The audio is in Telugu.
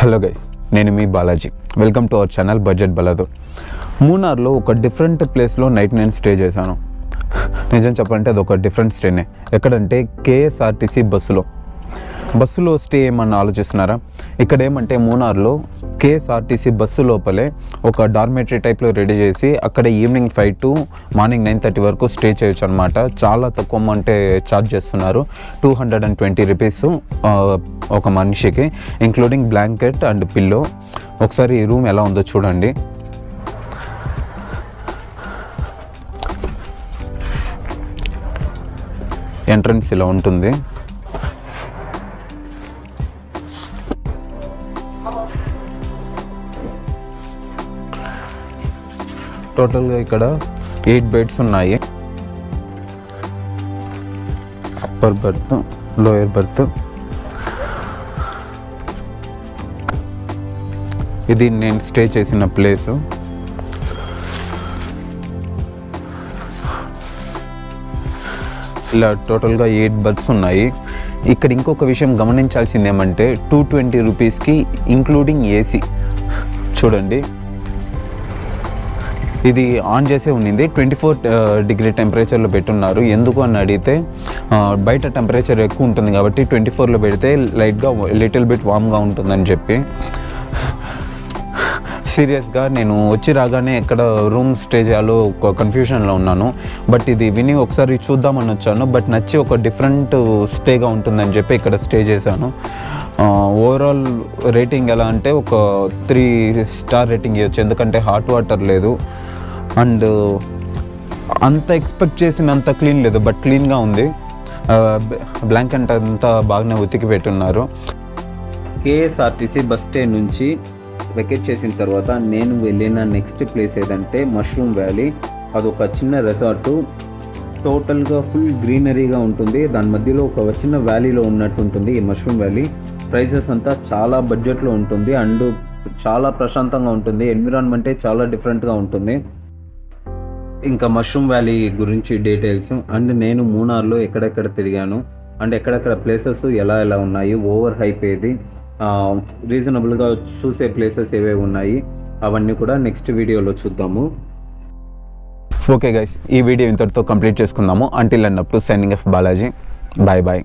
హలో గైస్ నేను మీ Balaji. Welcome to our channel Budget Baladur మూనార్లో ఒక డిఫరెంట్ ప్లేస్లో నైట్ నేను స్టే చేశాను. నిజం చెప్పాలంటే అది ఒక డిఫరెంట్ స్టేనే ఎక్కడంటే కేఎస్ఆర్టీసీ బస్సులో బస్సులో స్టే ఏమన్నా ఆలోచిస్తున్నారా? ఇక్కడ ఏమంటే మూనార్లో కేఎస్ఆర్టీసీ బస్సు లోపలే ఒక డార్మేటరీ టైప్లో రెడీ చేసి అక్కడ evening five to morning nine thirty వరకు స్టే చేయొచ్చు అనమాట చాలా తక్కువ అంటే ఛార్జ్ చేస్తున్నారు. Two hundred and twenty rupees ఒక మనిషికి ఇంక్లూడింగ్ బ్లాంకెట్ అండ్ పిల్లో. ఒకసారి ఈ రూమ్ ఎలా ఉందో చూడండి. ఎంట్రన్స్ ఇలా ఉంటుంది. టోటల్గా ఇక్కడ ఎయిట్ బెడ్స్ ఉన్నాయి. అప్పర్ బర్త్ లోయర్ బర్త్ ఇది నేను స్టే చేసిన ప్లేస్ ఇలా టోటల్గా ఎయిట్ బర్త్స్ ఉన్నాయి. ఇక్కడ ఇంకొక విషయం గమనించాల్సింది ఏమంటే టూ ట్వంటీ రూపీస్కి ఇంక్లూడింగ్ ఏసీ చూడండి. ఇది ఆన్ చేసే ఉండింది ట్వంటీ ఫోర్ డిగ్రీ టెంపరేచర్లో పెట్టున్నారు. ఎందుకు అని అడిగితే బయట టెంపరేచర్ ఎక్కువ ఉంటుంది కాబట్టి ట్వంటీ ఫోర్లో పెడితే లైట్గా లిటిల్ బిట్ వామ్గా ఉంటుందని చెప్పి. సీరియస్గా నేను వచ్చి రాగానే ఎక్కడ రూమ్ స్టే చేయాలో ఒక కన్ఫ్యూషన్లో ఉన్నాను. బట్ ఇది విని ఒకసారి చూద్దామని వచ్చాను. బట్ నచ్చి ఒక డిఫరెంట్ స్టేగా ఉంటుందని చెప్పి ఇక్కడ స్టే చేశాను. ఓవరాల్ రేటింగ్ ఎలా అంటే ఒక త్రీ స్టార్ రేటింగ్ ఇవ్వచ్చు. ఎందుకంటే హాట్ వాటర్ లేదు. అండ్ అంత ఎక్స్పెక్ట్ చేసినంత క్లీన్ లేదు బట్ క్లీన్గా ఉంది. బ్లాంకెట్ అంతా బాగానే ఉతికి పెట్టున్నారు. కేఎస్ఆర్టీసీ బస్ స్టాండ్ నుంచి వెకేట్ చేసిన తర్వాత నేను వెళ్ళిన నెక్స్ట్ ప్లేస్ ఏదంటే మష్రూమ్ వ్యాలీ. అదొక చిన్న రెసార్టు. టోటల్గా ఫుల్ గ్రీనరీగా ఉంటుంది. దాని మధ్యలో ఒక చిన్న వ్యాలీలో ఉన్నట్టు ఉంటుంది ఈ మష్రూమ్ వ్యాలీ. ప్రైసెస్ అంతా చాలా బడ్జెట్లో ఉంటుంది అండ్ చాలా ప్రశాంతంగా ఉంటుంది. ఎన్విరాన్మెంటే చాలా డిఫరెంట్గా ఉంటుంది. ఇంకా మష్రూమ్ వ్యాలీ గురించి డీటెయిల్స్ అండ్ నేను మూనార్లో ఎక్కడెక్కడ తిరిగాను అండ్ ఎక్కడెక్కడ ప్లేసెస్ ఎలా ఎలా ఉన్నాయి ఓవర్ హైప్ ఏది రీజనబుల్గా చూసే ప్లేసెస్ ఏవేవి ఉన్నాయి అవన్నీ కూడా నెక్స్ట్ వీడియోలో చూద్దాము. ఓకే గైస్ ఈ వీడియో ఇంతటితో కంప్లీట్ చేసుకుందాము. అంటిల్ అన్నప్పుడు signing off Balaji bye bye